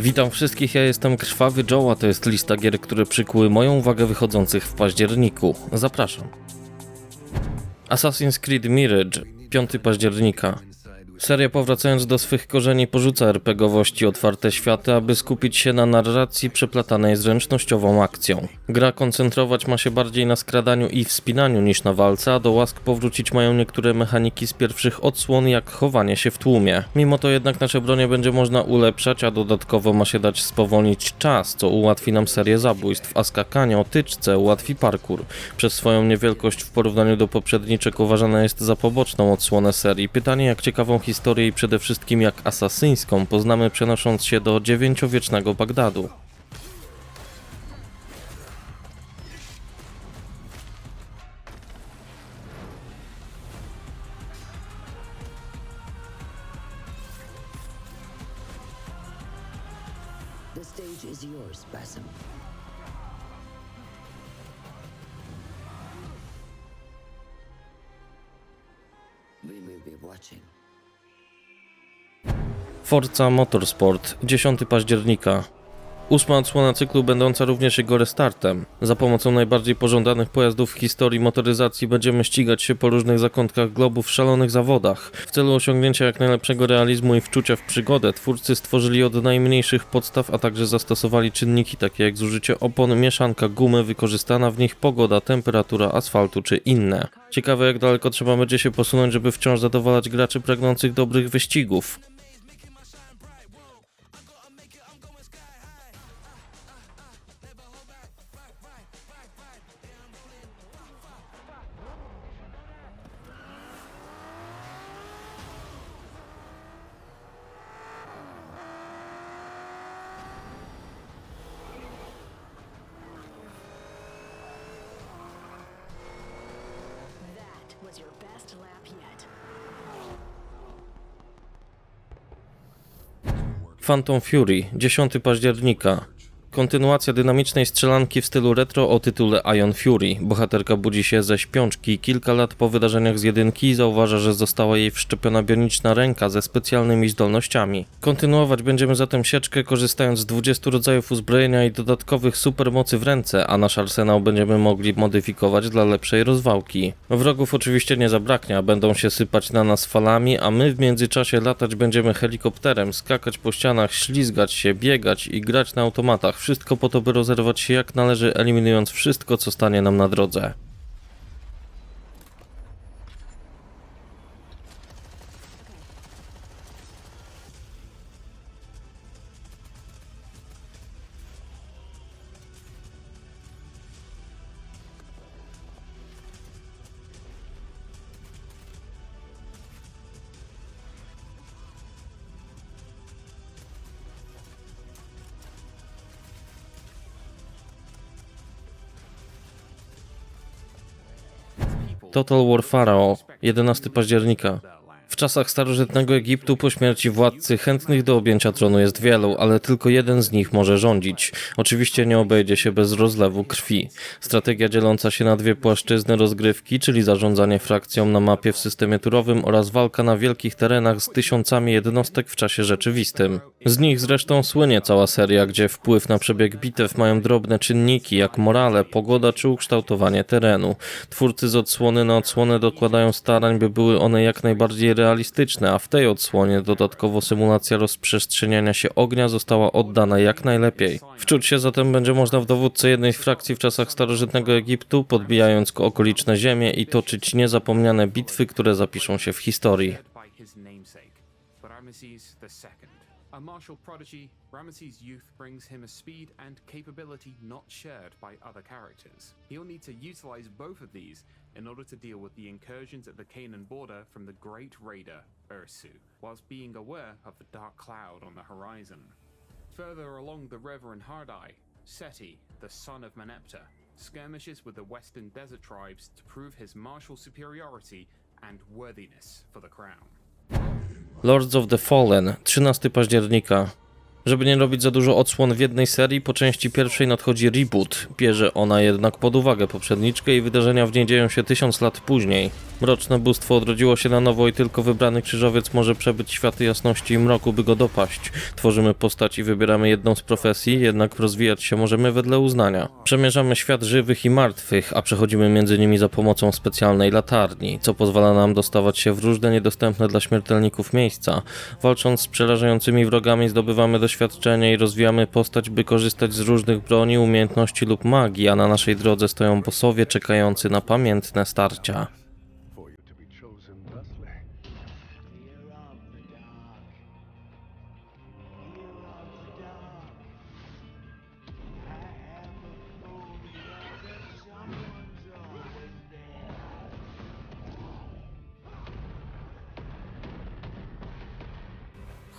Witam wszystkich, ja jestem Krwawy Joe, a to jest lista gier, które przykuły moją uwagę wychodzących w październiku. Zapraszam. Assassin's Creed Mirage, 5 października. Seria powracając do swych korzeni porzuca RPGowości otwarte światy, aby skupić się na narracji przeplatanej zręcznościową akcją. Gra koncentrować ma się bardziej na skradaniu i wspinaniu niż na walce, a do łask powrócić mają niektóre mechaniki z pierwszych odsłon, jak chowanie się w tłumie. Mimo to jednak nasze bronie będzie można ulepszać, a dodatkowo ma się dać spowolnić czas, co ułatwi nam serię zabójstw, a skakanie o tyczce ułatwi parkour. Przez swoją niewielkość w porównaniu do poprzedniczek uważana jest za poboczną odsłonę serii. Pytanie jak ciekawą historię i przede wszystkim jak asasyńską poznamy przenosząc się do dziewięciowiecznego Bagdadu. We will be watching. Forza Motorsport, 10 października. Ósma odsłona cyklu będąca również jego restartem. Za pomocą najbardziej pożądanych pojazdów w historii motoryzacji będziemy ścigać się po różnych zakątkach globu w szalonych zawodach. W celu osiągnięcia jak najlepszego realizmu i wczucia w przygodę twórcy stworzyli od najmniejszych podstaw, a także zastosowali czynniki takie jak zużycie opon, mieszanka gumy, wykorzystana w nich pogoda, temperatura asfaltu czy inne. Ciekawe jak daleko trzeba będzie się posunąć, żeby wciąż zadowalać graczy pragnących dobrych wyścigów. Was your best lap yet. Phantom Fury, 10 października. Kontynuacja dynamicznej strzelanki w stylu retro o tytule Ion Fury. Bohaterka budzi się ze śpiączki kilka lat po wydarzeniach z jedynki zauważa, że została jej wszczepiona bioniczna ręka ze specjalnymi zdolnościami. Kontynuować będziemy zatem sieczkę korzystając z 20 rodzajów uzbrojenia i dodatkowych supermocy w ręce, a nasz arsenał będziemy mogli modyfikować dla lepszej rozwałki. Wrogów oczywiście nie zabraknie, będą się sypać na nas falami, a my w międzyczasie latać będziemy helikopterem, skakać po ścianach, ślizgać się, biegać i grać na automatach. Wszystko po to, by rozerwać się jak należy, eliminując wszystko, co stanie nam na drodze. Total War Pharaoh, 11 października. W czasach starożytnego Egiptu po śmierci władcy chętnych do objęcia tronu jest wielu, ale tylko jeden z nich może rządzić. Oczywiście nie obejdzie się bez rozlewu krwi. Strategia dzieląca się na dwie płaszczyzny rozgrywki, czyli zarządzanie frakcją na mapie w systemie turowym oraz walka na wielkich terenach z tysiącami jednostek w czasie rzeczywistym. Z nich zresztą słynie cała seria, gdzie wpływ na przebieg bitew mają drobne czynniki jak morale, pogoda czy ukształtowanie terenu. Twórcy z odsłony na odsłonę dokładają starań, by były one jak najbardziej realistyczne, a w tej odsłonie dodatkowo symulacja rozprzestrzeniania się ognia została oddana jak najlepiej. Wczuć się zatem będzie można w dowódcę jednej z frakcji w czasach starożytnego Egiptu, podbijając okoliczne ziemie i toczyć niezapomniane bitwy, które zapiszą się w historii. A martial prodigy, Ramesses' youth brings him a speed and capability not shared by other characters. He'll need to utilize both of these in order to deal with the incursions at the Canaan border from the Great Raider, Ursu, whilst being aware of the dark cloud on the horizon. Further along the river in Hardai, Seti, the son of Meneptah, skirmishes with the western desert tribes to prove his martial superiority and worthiness for the crown. Lords of the Fallen, 13 października. Żeby nie robić za dużo odsłon w jednej serii, po części pierwszej nadchodzi reboot. Bierze ona jednak pod uwagę poprzedniczkę i wydarzenia w niej dzieją się tysiąc lat później. Mroczne bóstwo odrodziło się na nowo i tylko wybrany krzyżowiec może przebyć światy jasności i mroku, by go dopaść. Tworzymy postać i wybieramy jedną z profesji, jednak rozwijać się możemy wedle uznania. Przemierzamy świat żywych i martwych, a przechodzimy między nimi za pomocą specjalnej latarni, co pozwala nam dostawać się w różne niedostępne dla śmiertelników miejsca. Walcząc z przerażającymi wrogami zdobywamy doświadczenie i rozwijamy postać, by korzystać z różnych broni, umiejętności lub magii, a na naszej drodze stoją bossowie czekający na pamiętne starcia.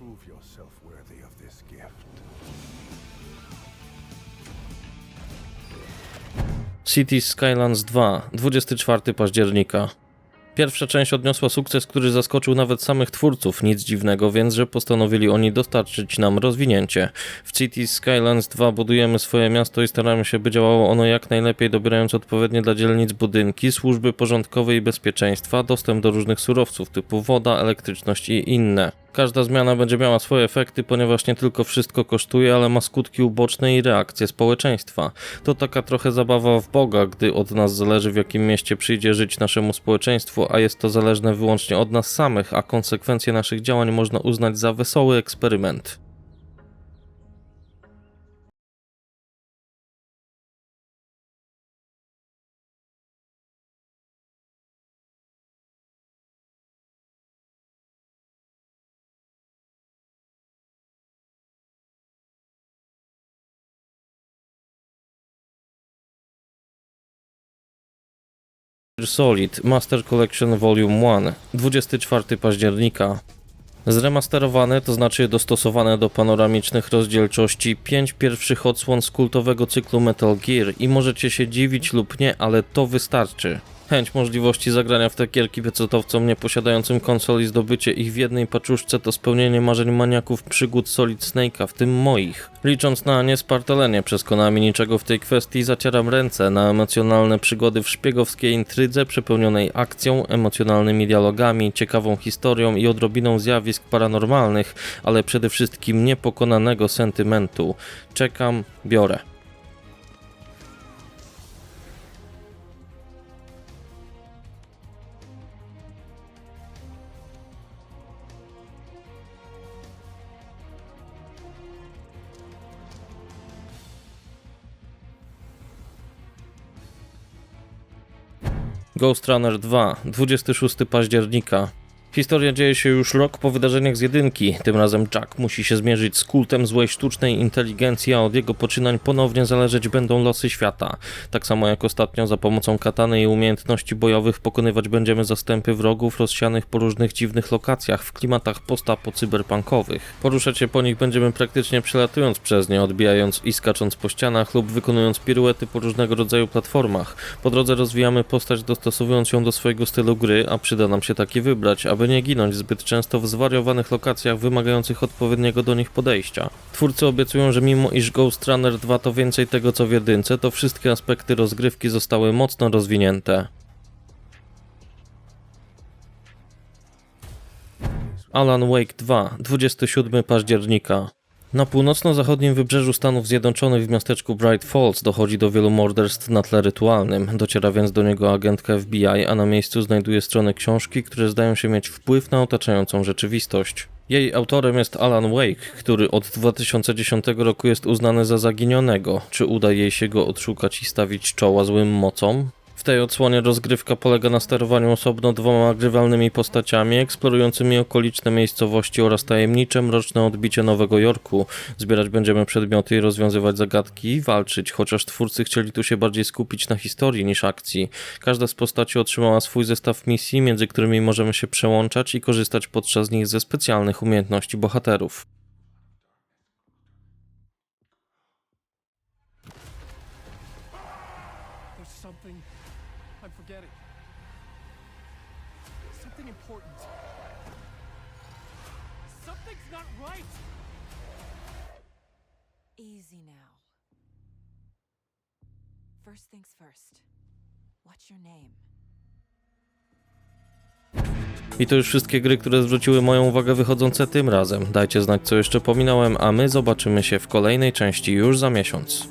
Prove yourself worthy of this gift. Cities Skylines 2, 24 października. Pierwsza część odniosła sukces, który zaskoczył nawet samych twórców, nic dziwnego więc, że postanowili oni dostarczyć nam rozwinięcie. W Cities Skylines 2 budujemy swoje miasto i staramy się, by działało ono jak najlepiej, dobierając odpowiednie dla dzielnic budynki, służby porządkowe i bezpieczeństwa, dostęp do różnych surowców typu woda, elektryczność i inne. Każda zmiana będzie miała swoje efekty, ponieważ nie tylko wszystko kosztuje, ale ma skutki uboczne i reakcje społeczeństwa. To taka trochę zabawa w Boga, gdy od nas zależy w jakim mieście przyjdzie żyć naszemu społeczeństwu, a jest to zależne wyłącznie od nas samych, a konsekwencje naszych działań można uznać za wesoły eksperyment. Solid Master Collection Volume 1 24 października Zremasterowane, to znaczy dostosowane do panoramicznych rozdzielczości 5 pierwszych odsłon z kultowego cyklu Metal Gear i możecie się dziwić lub nie, ale to wystarczy. Chęć możliwości zagrania w te gierki pecetowcom nie posiadającym konsoli zdobycie ich w jednej paczuszce to spełnienie marzeń maniaków przygód Solid Snake'a, w tym moich. Licząc na niespartolenie przez Konami niczego w tej kwestii zacieram ręce na emocjonalne przygody w szpiegowskiej intrydze przepełnionej akcją, emocjonalnymi dialogami, ciekawą historią i odrobiną zjawisk paranormalnych, ale przede wszystkim niepokonanego sentymentu. Czekam, biorę. Ghost Runner 2, 26 października. Historia dzieje się już rok po wydarzeniach z jedynki. Tym razem Jack musi się zmierzyć z kultem złej sztucznej inteligencji, a od jego poczynań ponownie zależeć będą losy świata. Tak samo jak ostatnio za pomocą katany i umiejętności bojowych pokonywać będziemy zastępy wrogów rozsianych po różnych dziwnych lokacjach w klimatach postapo-cyberpunkowych. Poruszać się po nich będziemy praktycznie przelatując przez nie, odbijając i skacząc po ścianach lub wykonując piruety po różnego rodzaju platformach. Po drodze rozwijamy postać dostosowując ją do swojego stylu gry, a przyda nam się taki wybrać, aby nie ginąć zbyt często w zwariowanych lokacjach wymagających odpowiedniego do nich podejścia. Twórcy obiecują, że mimo iż Ghost Runner 2 to więcej tego co w jedynce, to wszystkie aspekty rozgrywki zostały mocno rozwinięte. Alan Wake 2, 27 października. Na północno-zachodnim wybrzeżu Stanów Zjednoczonych w miasteczku Bright Falls dochodzi do wielu morderstw na tle rytualnym. Dociera więc do niego agentka FBI, a na miejscu znajduje stronę książki, które zdają się mieć wpływ na otaczającą rzeczywistość. Jej autorem jest Alan Wake, który od 2010 roku jest uznany za zaginionego. Czy uda jej się go odszukać i stawić czoła złym mocom? W tej odsłonie rozgrywka polega na sterowaniu osobno dwoma grywalnymi postaciami, eksplorującymi okoliczne miejscowości oraz tajemnicze mroczne odbicie Nowego Jorku. Zbierać będziemy przedmioty i rozwiązywać zagadki i walczyć, chociaż twórcy chcieli tu się bardziej skupić na historii niż akcji. Każda z postaci otrzymała swój zestaw misji, między którymi możemy się przełączać i korzystać podczas nich ze specjalnych umiejętności bohaterów. Something important. Something's not right. Easy now. First things first. What's your name? I to już wszystkie gry, które zwróciły moją uwagę wychodzące tym razem. Dajcie znać, co jeszcze pominąłem, a my zobaczymy się w kolejnej części już za miesiąc.